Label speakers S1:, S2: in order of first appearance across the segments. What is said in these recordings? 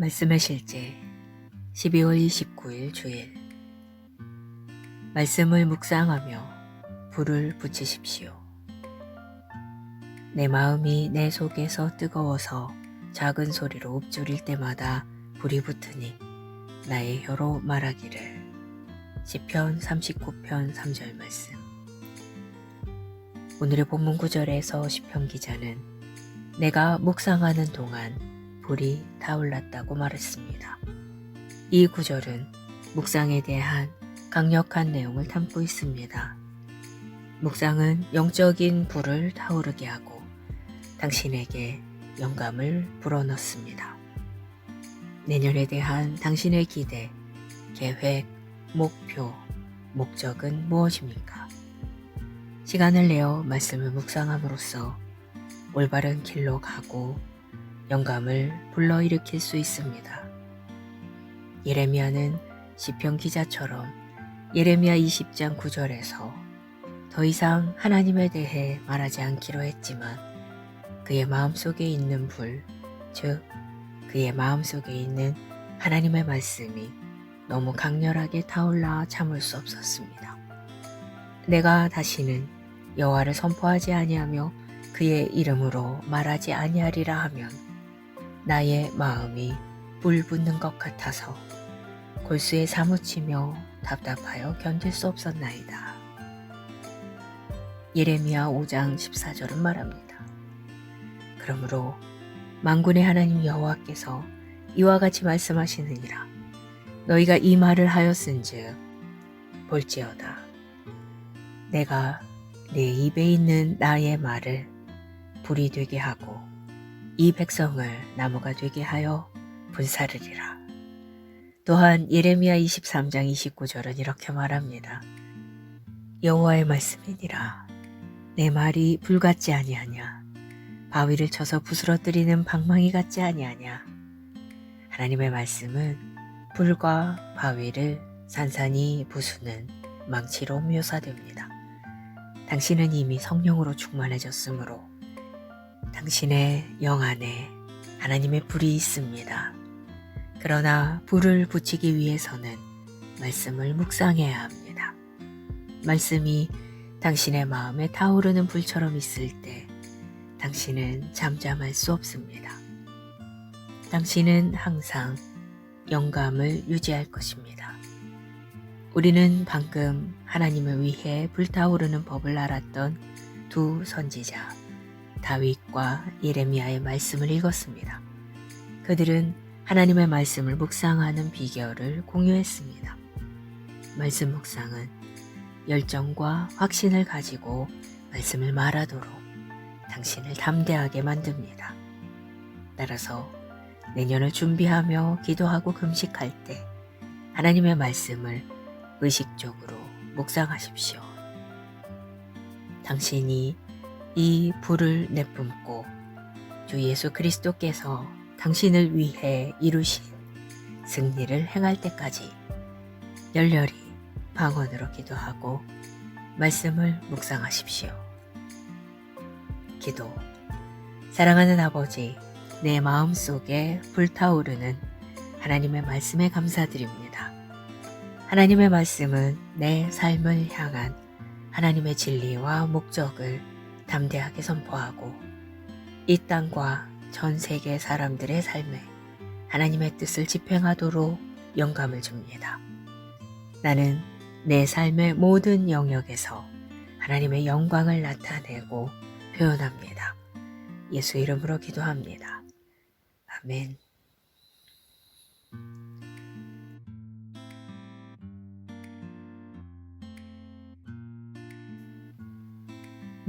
S1: 말씀의 실제 12월 29일 주일. 말씀을 묵상하며 불을 붙이십시오. 내 마음이 내 속에서 뜨거워서 작은 소리로 읊조릴 때마다 불이 붙으니 나의 혀로 말하기를. 시편 39편 3절 말씀. 오늘의 본문 구절에서 시편 기자는 내가 묵상하는 동안 불이 타올랐다고 말했습니다. 이 구절은 묵상에 대한 강력한 내용을 담고 있습니다. 묵상은 영적인 불을 타오르게 하고 당신에게 영감을 불어넣습니다. 내년에 대한 당신의 기대, 계획, 목표, 목적은 무엇입니까? 시간을 내어 말씀을 묵상함으로써 올바른 길로 가고 영감을 불러일으킬 수 있습니다. 예레미야는 시편 기자처럼 예레미야 20장 9절에서 더 이상 하나님에 대해 말하지 않기로 했지만 그의 마음속에 있는 불, 즉 그의 마음속에 있는 하나님의 말씀이 너무 강렬하게 타올라 참을 수 없었습니다. 내가 다시는 여호와를 선포하지 아니하며 그의 이름으로 말하지 아니하리라 하면 나의 마음이 불 붙는 것 같아서 골수에 사무치며 답답하여 견딜 수 없었나이다. 예레미야 5장 14절은 말합니다. 그러므로 만군의 하나님 여호와께서 이와 같이 말씀하시느니라 너희가 이 말을 하였은즉 볼지어다 내가 내 입에 있는 나의 말을 불이 되게 하고 이 백성을 나무가 되게 하여 분사르리라. 또한 예레미야 23장 29절은 이렇게 말합니다. 여호와의 말씀이니라. 내 말이 불 같지 아니하냐. 바위를 쳐서 부스러뜨리는 방망이 같지 아니하냐. 하나님의 말씀은 불과 바위를 산산이 부수는 망치로 묘사됩니다. 당신은 이미 성령으로 충만해졌으므로 당신의 영 안에 하나님의 불이 있습니다. 그러나 불을 붙이기 위해서는 말씀을 묵상해야 합니다. 말씀이 당신의 마음에 타오르는 불처럼 있을 때 당신은 잠잠할 수 없습니다. 당신은 항상 영감을 유지할 것입니다. 우리는 방금 하나님을 위해 불타오르는 법을 알았던 두 선지자 다윗과 예레미야의 말씀을 읽었습니다. 그들은 하나님의 말씀을 묵상하는 비결을 공유했습니다. 말씀 묵상은 열정과 확신을 가지고 말씀을 말하도록 당신을 담대하게 만듭니다. 따라서 내년을 준비하며 기도하고 금식할 때 하나님의 말씀을 의식적으로 묵상하십시오. 당신이 이 불을 내뿜고 주 예수 그리스도께서 당신을 위해 이루신 승리를 행할 때까지 열렬히 방언으로 기도하고 말씀을 묵상하십시오. 기도. 사랑하는 아버지, 내 마음 속에 불타오르는 하나님의 말씀에 감사드립니다. 하나님의 말씀은 내 삶을 향한 하나님의 진리와 목적을 담대하게 선포하고 이 땅과 전 세계 사람들의 삶에 하나님의 뜻을 집행하도록 영감을 줍니다. 나는 내 삶의 모든 영역에서 하나님의 영광을 나타내고 표현합니다. 예수 이름으로 기도합니다. 아멘.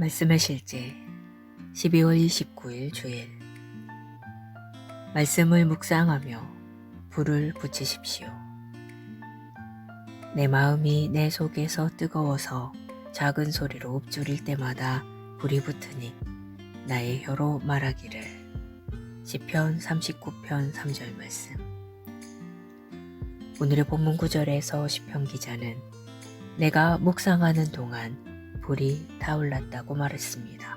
S1: 말씀의 실제 12월 29일 주일. 말씀을 묵상하며 불을 붙이십시오. 내 마음이 내 속에서 뜨거워서 작은 소리로 읊조릴 때마다 불이 붙으니 나의 혀로 말하기를. 시편 39편 3절 말씀. 오늘의 본문 구절에서 시편 기자는 내가 묵상하는 동안 불이 타올랐다고 말했습니다.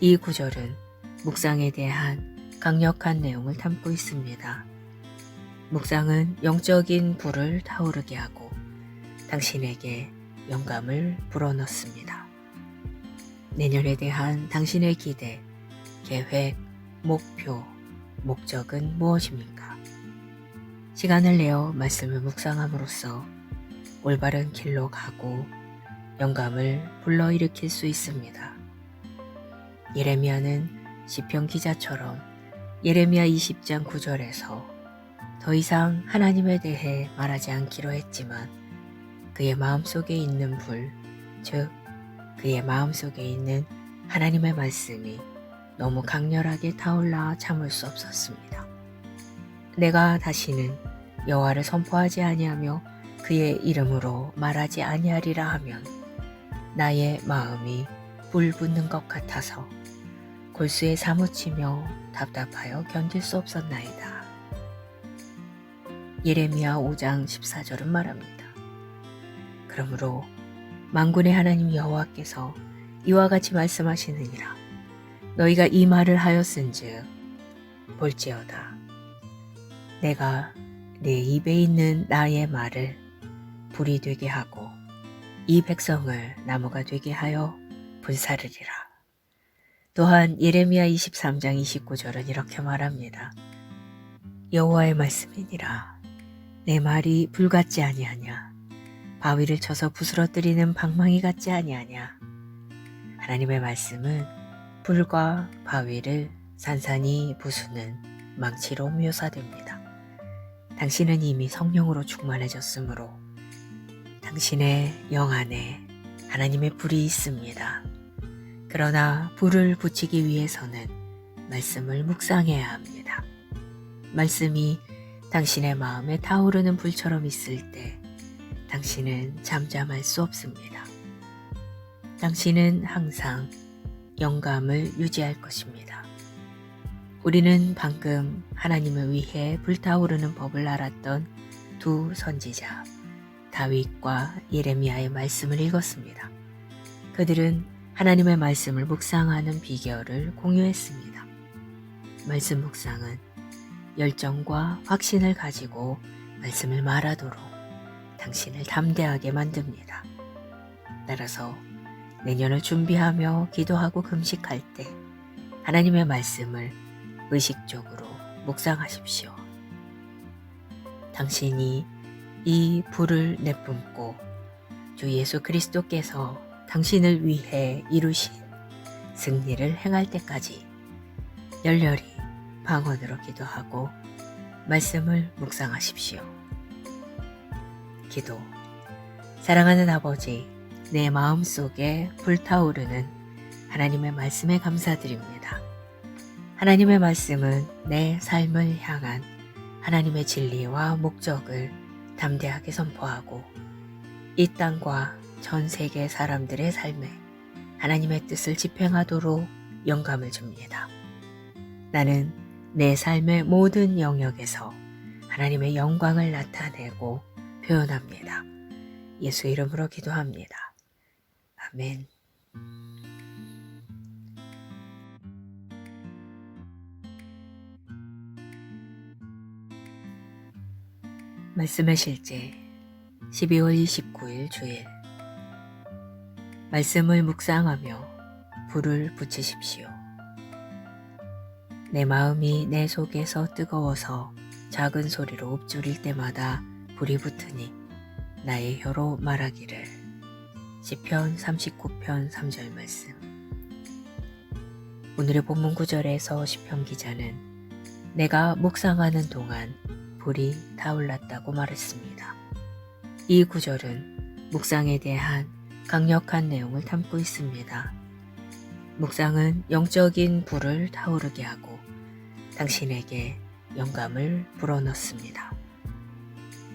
S1: 이 구절은 묵상에 대한 강력한 내용을 담고 있습니다. 묵상은 영적인 불을 타오르게 하고 당신에게 영감을 불어넣습니다. 내년에 대한 당신의 기대, 계획, 목표, 목적은 무엇입니까? 시간을 내어 말씀을 묵상함으로써 올바른 길로 가고 영감을 불러일으킬 수 있습니다. 예레미야는 시편 기자처럼 예레미야 20장 9절에서 더 이상 하나님에 대해 말하지 않기로 했지만 그의 마음속에 있는 불, 즉 그의 마음속에 있는 하나님의 말씀이 너무 강렬하게 타올라 참을 수 없었습니다. 내가 다시는 여호와를 선포하지 아니하며 그의 이름으로 말하지 아니하리라 하면 나의 마음이 불 붙는 것 같아서 골수에 사무치며 답답하여 견딜 수 없었나이다. 예레미야 5장 14절은 말합니다. 그러므로 만군의 하나님 여호와께서 이와 같이 말씀하시느니라. 너희가 이 말을 하였은즉 볼지어다. 내가 내 입에 있는 나의 말을 불이 되게 하고 이 백성을 나무가 되게 하여 불사르리라. 또한 예레미야 23장 29절은 이렇게 말합니다. 여호와의 말씀이니라. 내 말이 불 같지 아니하냐. 바위를 쳐서 부스러뜨리는 방망이 같지 아니하냐. 하나님의 말씀은 불과 바위를 산산이 부수는 망치로 묘사됩니다. 당신은 이미 성령으로 충만해졌으므로 당신의 영 안에 하나님의 불이 있습니다. 그러나 불을 붙이기 위해서는 말씀을 묵상해야 합니다. 말씀이 당신의 마음에 타오르는 불처럼 있을 때 당신은 잠잠할 수 없습니다. 당신은 항상 영감을 유지할 것입니다. 우리는 방금 하나님을 위해 불타오르는 법을 알았던 두 선지자 다윗과 예레미야의 말씀을 읽었습니다. 그들은 하나님의 말씀을 묵상하는 비결을 공유했습니다. 말씀 묵상은 열정과 확신을 가지고 말씀을 말하도록 당신을 담대하게 만듭니다. 따라서 내년을 준비하며 기도하고 금식할 때 하나님의 말씀을 의식적으로 묵상하십시오. 당신이 이 불을 내뿜고 주 예수 그리스도께서 당신을 위해 이루신 승리를 행할 때까지 열렬히 방언으로 기도하고 말씀을 묵상하십시오. 기도. 사랑하는 아버지, 내 마음 속에 불타오르는 하나님의 말씀에 감사드립니다. 하나님의 말씀은 내 삶을 향한 하나님의 진리와 목적을 담대하게 선포하고 이 땅과 전 세계 사람들의 삶에 하나님의 뜻을 집행하도록 영감을 줍니다. 나는 내 삶의 모든 영역에서 하나님의 영광을 나타내고 표현합니다. 예수 이름으로 기도합니다. 아멘. 말씀의 실제 12월 29일 주일. 말씀을 묵상하며 불을 붙이십시오. 내 마음이 내 속에서 뜨거워서 작은 소리로 읊조릴 때마다 불이 붙으니 나의 혀로 말하기를. 시편 39편 3절 말씀. 오늘의 본문 구절에서 시편 기자는 내가 묵상하는 동안 불이 타올랐다고 말했습니다. 이 구절은 묵상에 대한 강력한 내용을 담고 있습니다. 묵상은 영적인 불을 타오르게 하고 당신에게 영감을 불어넣습니다.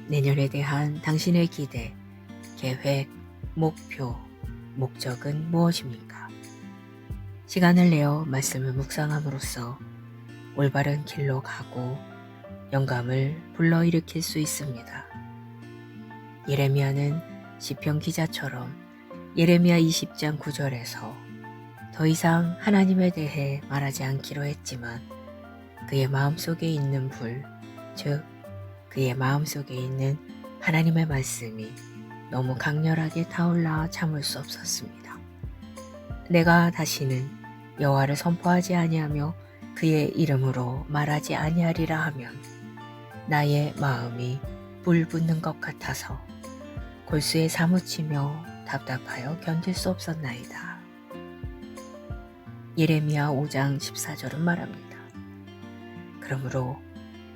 S1: 내년에 대한 당신의 기대, 계획, 목표, 목적은 무엇입니까? 시간을 내어 말씀을 묵상함으로써 올바른 길로 가고 영감을 불러일으킬 수 있습니다. 예레미야는 시편 기자처럼 예레미야 20장 9절에서 더 이상 하나님에 대해 말하지 않기로 했지만 그의 마음속에 있는 불, 즉 그의 마음속에 있는 하나님의 말씀이 너무 강렬하게 타올라 참을 수 없었습니다. 내가 다시는 여호와를 선포하지 아니하며 그의 이름으로 말하지 아니하리라 하면 나의 마음이 불 붙는 것 같아서 골수에 사무치며 답답하여 견딜 수 없었나이다. 예레미야 5장 14절은 말합니다. 그러므로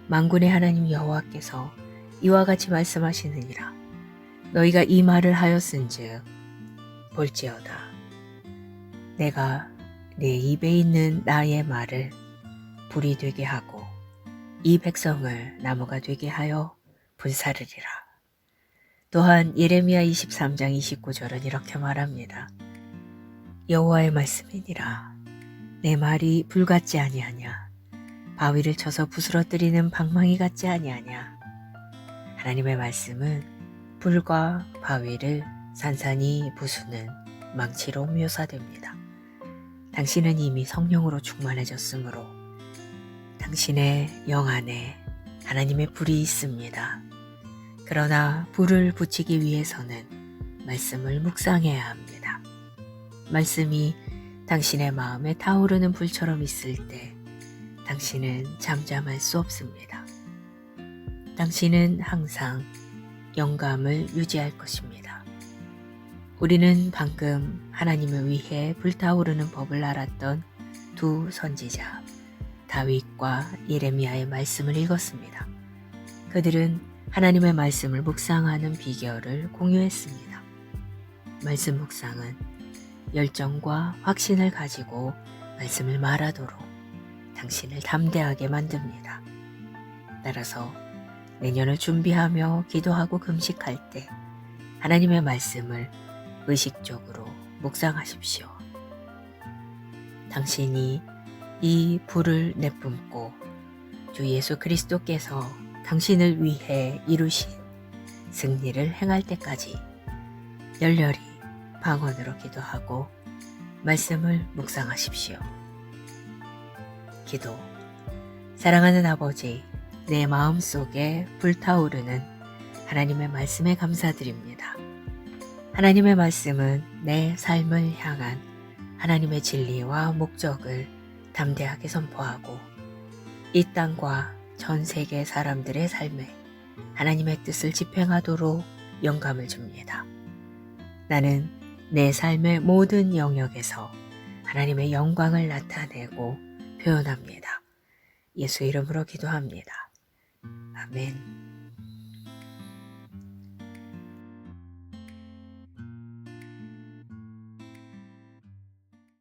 S1: 만군의 하나님 여호와께서 이와 같이 말씀하시느니라 너희가 이 말을 하였은즉 볼지어다 내가 내 입에 있는 나의 말을 불이 되게 하고 이 백성을 나무가 되게 하여 분사르리라. 또한 예레미야 23장 29절은 이렇게 말합니다. 여호와의 말씀이니라. 내 말이 불 같지 아니하냐. 바위를 쳐서 부스러뜨리는 방망이 같지 아니하냐. 하나님의 말씀은 불과 바위를 산산이 부수는 망치로 묘사됩니다. 당신은 이미 성령으로 충만해졌으므로 당신의 영 안에 하나님의 불이 있습니다. 그러나 불을 붙이기 위해서는 말씀을 묵상해야 합니다. 말씀이 당신의 마음에 타오르는 불처럼 있을 때 당신은 잠잠할 수 없습니다. 당신은 항상 영감을 유지할 것입니다. 우리는 방금 하나님을 위해 불타오르는 법을 알았던 두 선지자 다윗과 예레미야의 말씀을 읽었습니다. 그들은 하나님의 말씀을 묵상하는 비결을 공유했습니다. 말씀 묵상은 열정과 확신을 가지고 말씀을 말하도록 당신을 담대하게 만듭니다. 따라서 내년을 준비하며 기도하고 금식할 때 하나님의 말씀을 의식적으로 묵상하십시오. 당신이 이 불을 내뿜고 주 예수 그리스도께서 당신을 위해 이루신 승리를 행할 때까지 열렬히 방언으로 기도하고 말씀을 묵상하십시오. 기도. 사랑하는 아버지, 내 마음 속에 불타오르는 하나님의 말씀에 감사드립니다. 하나님의 말씀은 내 삶을 향한 하나님의 진리와 목적을 담대하게 선포하고 이 땅과 전 세계 사람들의 삶에 하나님의 뜻을 집행하도록 영감을 줍니다. 나는 내 삶의 모든 영역에서 하나님의 영광을 나타내고 표현합니다. 예수 이름으로 기도합니다. 아멘.